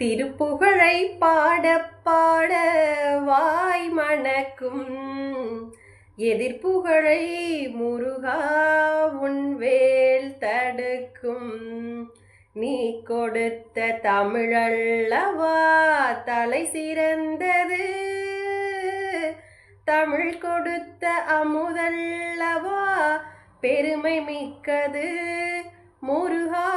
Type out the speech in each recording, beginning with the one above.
திருப்புகழை பாட பாட வாய் மணக்கும். எதிர்ப்புகழை முருகா உன் வேல் தடுக்கும். நீ கொடுத்த தமிழல்லவா தலை சிறந்தது. தமிழ் கொடுத்த அமுதல்லவா? பெருமை மிக்கது. முருகா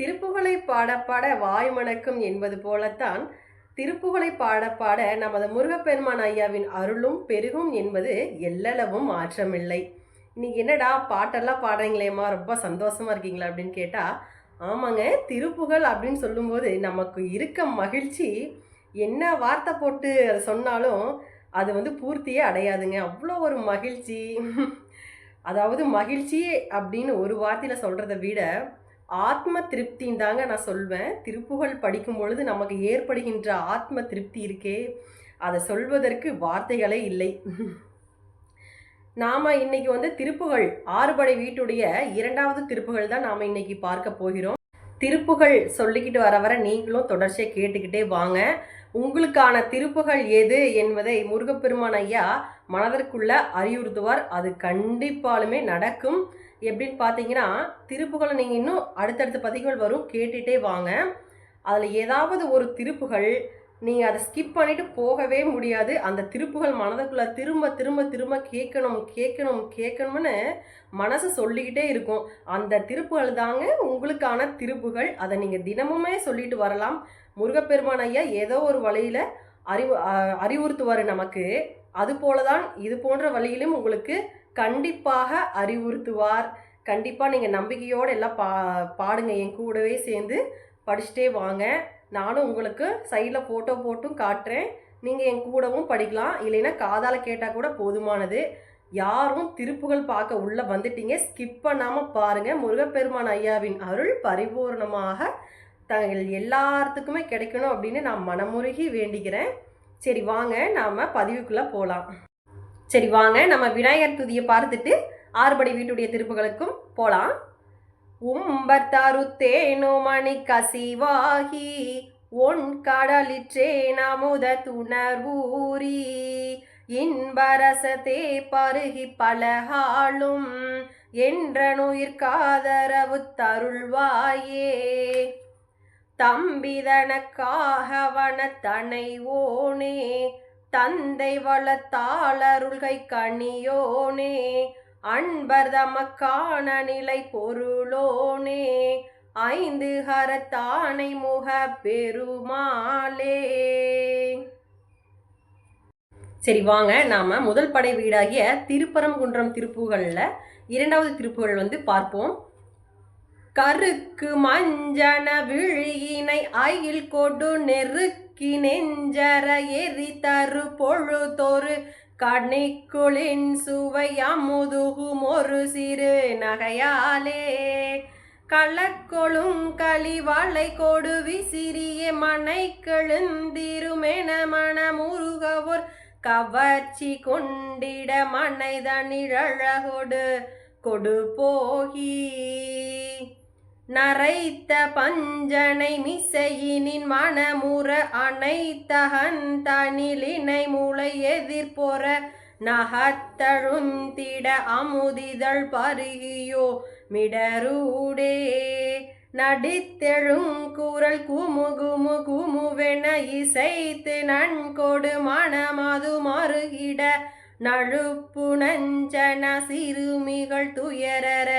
திருப்புகளை பாடப்பாட வாய் மணக்கும் என்பது போலத்தான் திருப்புகளை பாட பாட நமது முருகப்பெருமான் ஐயாவின் அருளும் பெருகும் என்பது எல்லளவும் மாற்றமில்லை. இன்னைக்கு என்னடா பாட்டெல்லாம் பாடுறீங்களேம்மா? ரொம்ப சந்தோஷமா இருக்கீங்களா அப்படின்னு கேட்டா ஆமாங்க திருப்புகழ் அப்படின்னு சொல்லும்போது நமக்கு இருக்க மகிழ்ச்சி என்ன வார்த்தை போட்டு அதை சொன்னாலும் அது வந்து பூர்த்தியே அடையாதுங்க. அவ்வளோ ஒரு மகிழ்ச்சி. அதாவது மகிழ்ச்சி அப்படின்னு ஒரு வார்த்தையில் சொல்கிறத விட ஆத்ம திருப்தின்னு தாங்க நான் சொல்வேன். திருப்புகழ் படிக்கும் பொழுது நமக்கு ஏற்படுகின்ற ஆத்ம திருப்தி இருக்கே. அதை சொல்வதற்கு வார்த்தைகளே இல்லை. நாம் இன்னைக்கு வந்து திருப்புகழ் ஆறுபடை வீட்டுடைய இரண்டாவது திருப்புகழ் தான் நாம் இன்னைக்கு பார்க்க போகிறோம். திருப்புகழ் சொல்லிக்கிட்டு வர வர நீங்களும் தொடர்ச்சியாக கேட்டுக்கிட்டே வாங்க. உங்களுக்கான திருப்புகழ் எது என்பதை முருகப்பெருமான் ஐயா மனதிற்குள்ள அறிவுறுத்துவார். அது கண்டிப்பாலுமே நடக்கும். எப்படின்னு பார்த்தீங்கன்னா திருப்புகளை நீங்கள் இன்னும் அடுத்தடுத்த பதிவுகள் வரும் கேட்டுகிட்டே வாங்க. அதில் ஏதாவது ஒரு திருப்புகள் நீங்கள் அதை ஸ்கிப் பண்ணிவிட்டு போகவே முடியாது. அந்த திருப்புகள் மனதுக்குள்ளே திரும்ப திரும்ப திரும்ப கேட்கணும் கேட்கணும் கேட்கணும்னு மனசு சொல்லிக்கிட்டே இருக்கும். அந்த திருப்புகள் தாங்க உங்களுக்கான திருப்புகள். அதை நீங்கள் தினமுமே சொல்லிட்டு வரலாம். முருகப்பெருமான் ஐயா ஏதோ ஒரு வழியில் அறிவு அறிவுறுத்துவார் நமக்கு. அதுபோல தான் இது போன்ற வழியிலும் உங்களுக்கு கண்டிப்பாக அறிவுறுத்துவார். கண்டிப்பாக நீங்கள் நம்பிக்கையோடு எல்லாம் பா பாடுங்க. என் கூடவே சேர்ந்து படிச்சுட்டே வாங்க. நானும் உங்களுக்கு சைடில் ஃபோட்டோ போட்டும் காட்டுறேன். நீங்கள் என் கூடவும் படிக்கலாம். இல்லைன்னா காதால் கேட்டால் கூட போதுமானது. யாரும் திருப்புகள் பார்க்க உள்ளே வந்துட்டீங்க. ஸ்கிப் பண்ணாமல் பாருங்கள் முருகப்பெருமான் ஐயாவின் அருள் பரிபூர்ணமாக தங்கள் எல்லாத்துக்குமே கிடைக்கணும் அப்படின்னு நான் மனமுருகி வேண்டிக்கிறேன். சரி வாங்க. நாம் பதிவுக்குள்ளே போகலாம் சரி வாங்க. நம்ம விநாயகர் துதியை பார்த்துட்டு ஆறுபடை வீட்டுடைய திருப்புகளுக்கும் போகலாம் உம்பர் தருத்தேனோ மணி கசிவாகி ஒன் கடலிற்றே நமுத துணர்வூரி இன்பரசத்தே பருகி பலகாலும் என்றனுயிர் காதரவு தருள்வாயே. தம்பிதனக்காகவன ஓனே தந்தை வளத்தாளருள்கை கனியோனே அன்பர் தமக்கான நிலை பொருளோனே ஐந்து ஹரத்தானை முக பெருமாளே. சரி வாங்க. நாம முதல் படை வீடாகிய திருப்பரங்குன்றம் திருப்புகளில் இரண்டாவது திருப்புகள் வந்து பார்ப்போம். கருக்கு மஞ்சன விழியினை அயில் கொடு நெருக்கு நெஞ்சர எரி தரு பொழுதொரு கண்ணிக்குளின் சுவை அமுதுகும் ஒரு சிறு நகையாலே. களக்கொழும் களிவாளை கொடு விசிறிய மனை கெழுந்திருமென மனமுருகவோர் கவர்ச்சி கொண்டிட மனைதனிழழகொடு கொடு போகி நரைத்த பஞ்சனை மிசையினின் மனமுற அனைத்தகன் தனிலினை முளை எதிர்பொற நகத்தழுந்திட அமுதிதழ் பருகியோ மிடரூடே. நடித்தெழுங்குரல் குமு குமு குமுவென இசைத்து நன்கொடு மணமது மறுகிட நழுப்பு நஞ்சன சிறுமிகள் துயரற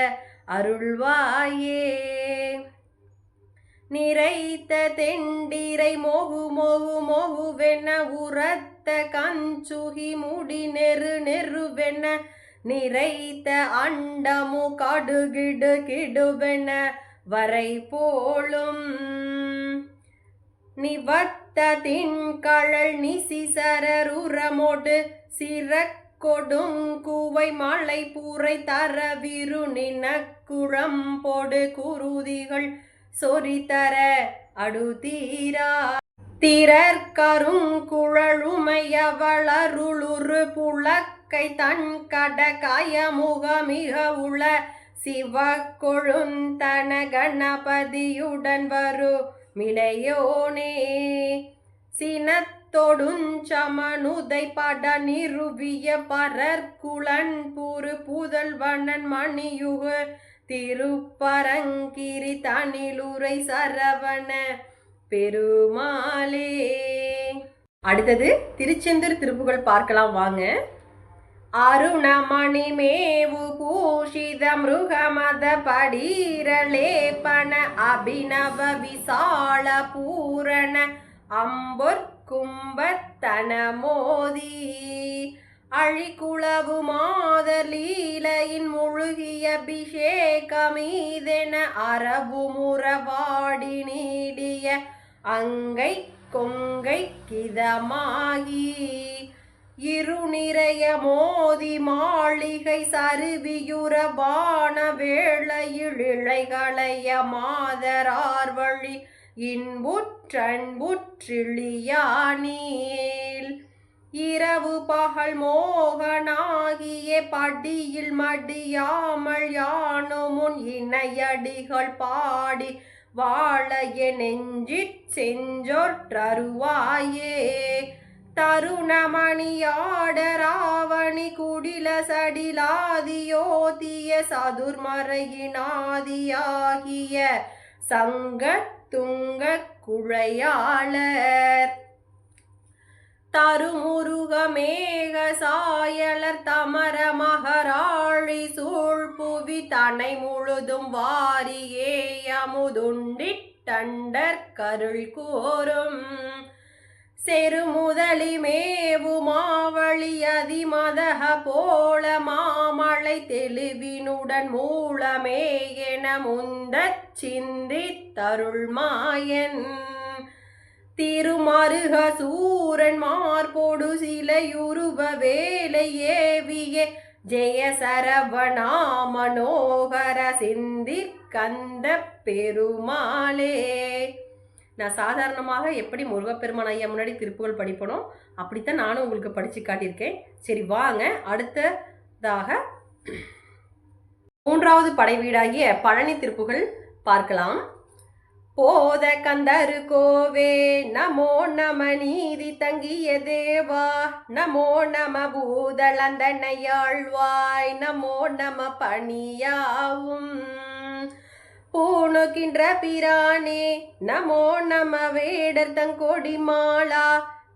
அருள்வாயே. நிறைத்த தெண்டிரை மோகு மோகு மொகுவென உரத்த கஞ்சுகி முடி நெரு நெருவென நிறைத்த அண்டமு காடுகிடு கிடுவென வரை போலும் நிவத்த தின்கழல் நிசிசரருரமோடு சிறக்க கொடும் கூவை மாலை பூரை தரவிரு நினக்குழம்போடு குருதிகள் சொரிதர அடுதீரா திரற்கரும் குழலுமையவளருளுரு புழக்கை தன் கட கயமுக மிக உள சிவ கொழுந்தன கணபதியுடன் வரு மிளையோனே. சினத்தொடுஞ்சமனுதை பட நிறுவிய பரற்குளன் புரு புதல்வனன் மணியுக திருப்பரங்கிரி தனிலுரை சரவண பெருமாளே. அடுத்தது திருச்செந்தூர் திருப்புகள் பார்க்கலாம் வாங்க. அருணமணி மேவு பூஷித மிருகமத படீரலேபன அபிநவ விசால பூரண அம்பொற் கும்பத்தன மோதி அழிக்குளவு மாதர் லீலையின் முழுகிய அபிஷேகமீதென அரபு முறவாடி நீடிய அங்கை கொங்கை கிதமாகி இருநிறைய மோதி மாளிகை சருவியுறவான வேளையில் இழைகளைய மாதரார் வழி இன்புற்றன்புற்றிளியானீல் இரவு பகல் மோகனாகிய படியில் மடியாமல் யானோ முன் இணையடிகள் பாடி வாழைய நெஞ்சிற் செஞ்சொற்றருவாயே. தருணமணியாடராவணி குடில சடிலாதியோதிய சதுர்மறையினாதியாகிய சங்க துங்க குழையாளர். தருமுருகமேக சாயலர் தமர மகராழி சூழ் புவி தனை முழுதும் வாரியே அமுதுண்டிட்டண்டர் கருள் கோரும் செரு முதலி மேவு மாவழி அதிமதக போல மாமழை தெளிவினுடன் மூலமே என முந்தச் சிந்தித்தருள் மாயன் திருமருக சூரன் மார்போடு சிலையுருவ வேலை ஏவிய ஜெய சரவணா மனோகர சிந்தி கந்த பெருமாளே. நான் சாதாரணமாக எப்படி முருகப்பெருமான் ஐயா முன்னாடி திருப்புகள் படிப்பனோ அப்படித்தான் நானும் உங்களுக்கு படித்து காட்டியிருக்கேன். சரி வாங்க. அடுத்ததாக மூன்றாவது படை வீடாகிய பழனி திருப்புகள் பார்க்கலாம். போத கந்தரு கோவே நமோ நம நீதி தங்கிய தேவா நமோ நம பூதளந்தனையாழ்வாய் நமோ நம பணியாவும். பூணுகின்ற பிரானே நமோ நம வேடர் தங்கொடி மாலா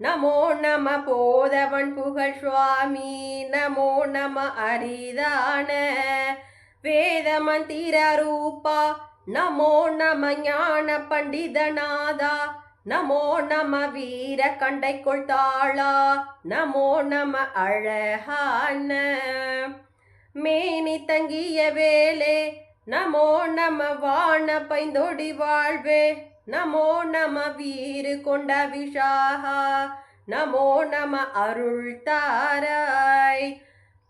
நமோ நம போதவன் புகழ் சுவாமி நமோ நம அரிதான வேத மந்திர ரூபா நமோ நம ஞான பண்டிதநாதா நமோ நம வீர கண்டை கொள்தாளா நமோ நம அழகான மேனி தங்கிய வேலே நமோ நம வாண பைந்தொடி வாழ்வே. நமோ நம வீறு கொண்ட விஷாகா. நமோ நம அருள் தாராய்.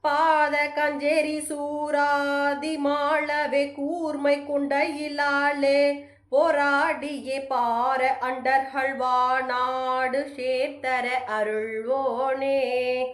பாத கஞ்சேரி சூராதி மாளவே கூர்மை குண்டையிலாளே இலாலே போராடியே பார அண்டர்கள் வாநாடு சேர்த்தர அருள்வோனே.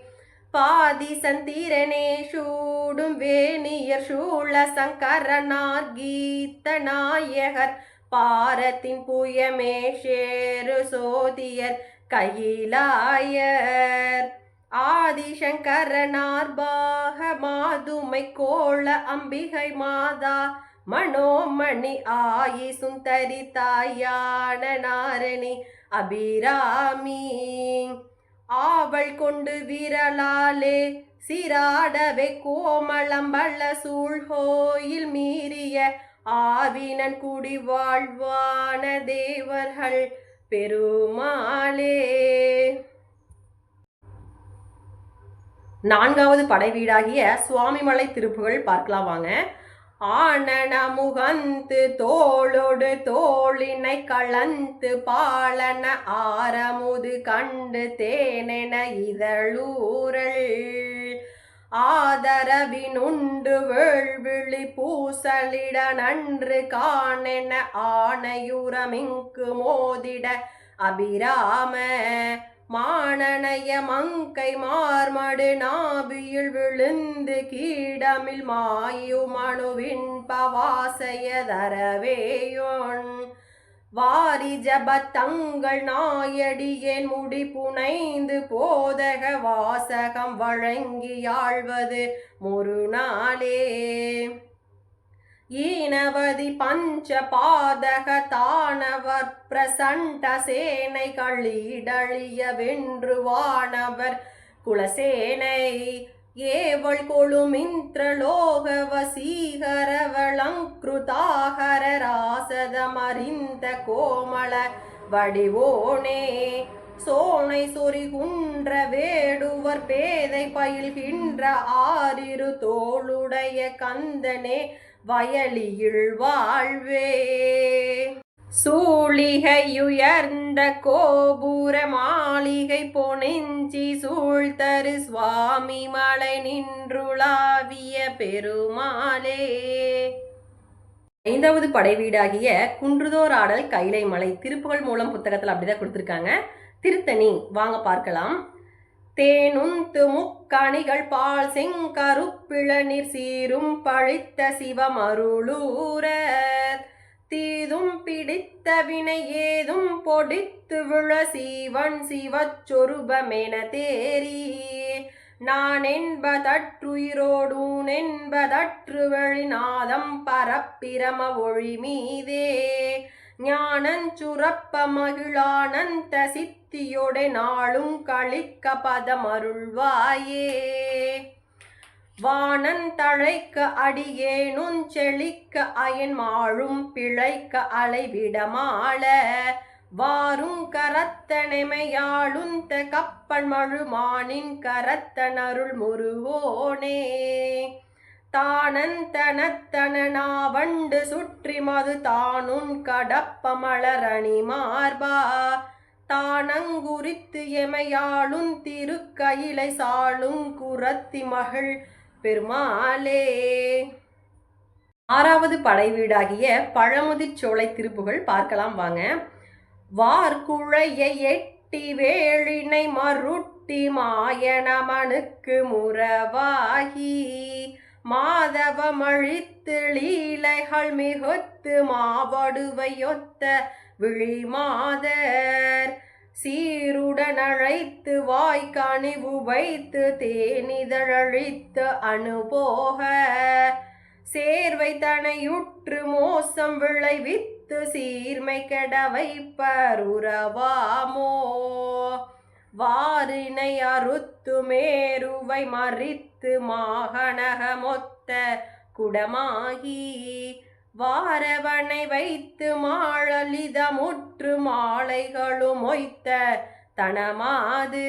பாதி சந்திரனே சூடும் வேணியர் சூழ சங்கரனார் கீத்த நாயகர் பாரத்தின் புயமே ஷேரு சோதியர் கையிலாயர். ஆதிசங்கரனார் பாக மாதுமை கோள அம்பிகை மாதா. மனோமணி ஆயி சுந்தரி தாயான நாரணி அபிராமி. ஆவள் கொண்டு விரலாலே சிராடவே கோமளம்பள்ள சூழ்கோயில் மீறிய ஆவினன் குடி வாழ்வான தேவர்கள் பெருமாளே. நான்காவது படை வீடாகிய சுவாமிமலை திருப்புகள் பார்க்கலாம் வாங்க. ஆனன முகந்து தோளொடு தோளினை கலந்து பாலன ஆரமுது கண்டு தேனென இதழூரல். ஆதரவினுண்டு வேள்விழி பூசலிட நன்று காணென ஆணையுரமிங்கு மோதிட அபிராம. மானனைய மங்கை மார்மடு நாபியில் விழுந்து கீடமில் மாயுமணுவின் பவாசையதரவேயோன் வாரி ஜபத்தங்கள் நாயடியேன் முடி புனைந்து போதக வாசகம் வழங்கியாழ்வது முருநாளே ஈனவதி பஞ்ச பாதக தானவர் பிரசண்ட சேனை களிடழிய வென்று வானவர் குலசேனை. ஏவள் கொழுமிந்திரலோக வசீகர ராசதமறிந்த கோமள வடிவோனே. சோனை சொரிகுன்ற வேடுவர் பேதை பயில்கின்ற ஆறிரு தோளுடைய கந்தனே. வயலியுள் வாழ்வே சூழிகையுயர்ந்த கோபுர மாளிகை பொனெஞ்சி சூழ்தரு சுவாமி மலை நின்றுளாவிய பெருமாளே. ஐந்தாவது படை வீடாகிய குன்றுதோர் ஆடல் கைலை மலை திருப்புகழ் மூலம் புத்தகத்தில் அப்படிதான் கொடுத்துருக்காங்க. திருத்தணி வாங்க பார்க்கலாம். தேனுந்து முக்கணிகள் பால் செங்கருப்பிளநீர் சீரும் பழித்த சிவமருளூர தீதும் பிடித்த வினை ஏதும் பொடித்து விழ சீவன் சிவச்சொருபமென தேரி நான் என்பதற்றுயிரோடூன் என்பதற்று வழிநாதம் பரப்பிரம ஒழி மீதே ஞானஞ்சுரப்ப மகிழானந்த சித்தியோட நாளும் கழிக்க பதமருள்வாயே. வானந்தழைக்க அடியேனும் செழிக்க அயன் மாழும் பிழைக்க அலைவிடமாள வாரும் கரத்தனைமையாளுந்த கப்பன் மழுமானின் கரத்தனருள் முருகோனே தானந்தனத்தனாவண்டு சுற்றி மது தானும் கடப்பமலரணி மார்பா. தானங்குறித்து எமையாளும் திருக்கயிலை சாளும் குரத்தி மகள் பெருமாளே. ஆறாவது படை வீடாகிய பழமுதிர் சோலை திருப்புகள் பார்க்கலாம் வாங்க. வார்குழைய எட்டி வேளினை மருட்டி மாயணமனுக்கு முறவாகி. மாதவமழித்து லீலைகள் மிகுத்து மாவடுவையொத்த விழிமாதர். சீருடன் அழைத்து வாய்க்கணிவு வைத்து தேனிதழழித்து அனுபோக சேர்வை தனையுற்று மோசம் விளைவித்து சீர்மை கெட வைப்பர் உறவாமோ. வாரினை அறுத்து மேருவை மறித்து மாகனகமொத்த குடமாகி வாரவனை வைத்து மாழலிதமுற்று மாலைகளும் மொய்த்த தனமாது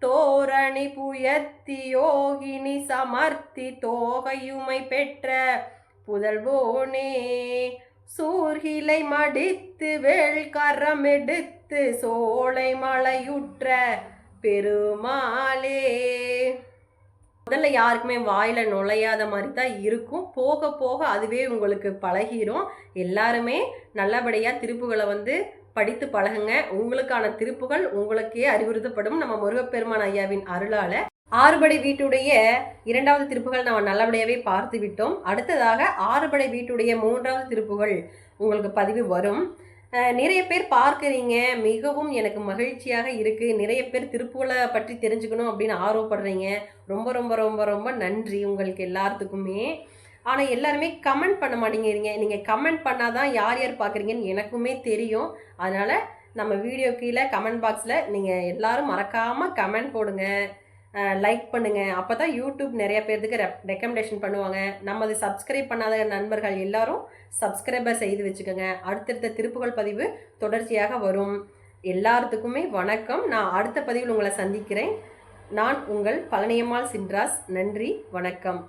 தோரணி புயத்தி யோகினி சமர்த்தி தோகையுமை பெற்ற புதல்வோனே சூர்கிலை மடித்து வேள்கரம் எடுத்து சோலை மலையுற்ற பெருமாளே. முதல்ல யாருக்குமே வாயில் நுழையாத மாதிரி தான் இருக்கும். போக போக அதுவே உங்களுக்கு பழகிரும். எல்லாருமே நல்லபடியாக திருப்புகளை வந்து படித்து பழகுங்க. உங்களுக்கான திருப்புகள் உங்களுக்கே அறிவுறுத்தப்படும். நம்ம முருகப்பெருமான் ஐயாவின் அருளால ஆறுபடை வீட்டுடைய இரண்டாவது திருப்புகள் நம்ம நல்லபடியாகவே பார்த்து விட்டோம் அடுத்ததாக ஆறுபடை வீட்டுடைய மூன்றாவது திருப்புகள் உங்களுக்கு பதிவு வரும். நிறைய பேர் பார்க்குறீங்க. மிகவும் எனக்கு மகிழ்ச்சியாக இருக்குது நிறைய பேர் திருப்புகளை பற்றி தெரிஞ்சுக்கணும் அப்படின்னு ஆர்வப்படுறீங்க. ரொம்ப ரொம்ப ரொம்ப ரொம்ப நன்றி உங்களுக்கு எல்லாத்துக்குமே. ஆனால் எல்லாருமே கமெண்ட் பண்ண மாட்டேங்கிறீங்க. நீங்கள் கமெண்ட் பண்ணால் தான் யார் யார் பார்க்குறீங்கன்னு எனக்குமே தெரியும். அதனால் நம்ம வீடியோ கீழே கமெண்ட் பாக்ஸில் நீங்கள் எல்லாரும் மறக்காமல் கமெண்ட் போடுங்க. லைக் பண்ணுங்கள் அப்போ தான் யூடியூப் நிறைய பேர்த்துக்கு ரெப் ரெக்கமெண்டேஷன் பண்ணுவாங்க. நமது சப்ஸ்கிரைப் பண்ணாத நண்பர்கள் எல்லாரும் சப்ஸ்கிரைபர் செய்து வச்சுக்கோங்க. அடுத்தடுத்த திருப்புகள் பதிவு தொடர்ச்சியாக வரும். எல்லாத்துக்குமே வணக்கம். நான் அடுத்த பதிவில் உங்களை சந்திக்கிறேன். நான் உங்கள் பழனியம்மாள் சின்ராஸ். நன்றி. வணக்கம்.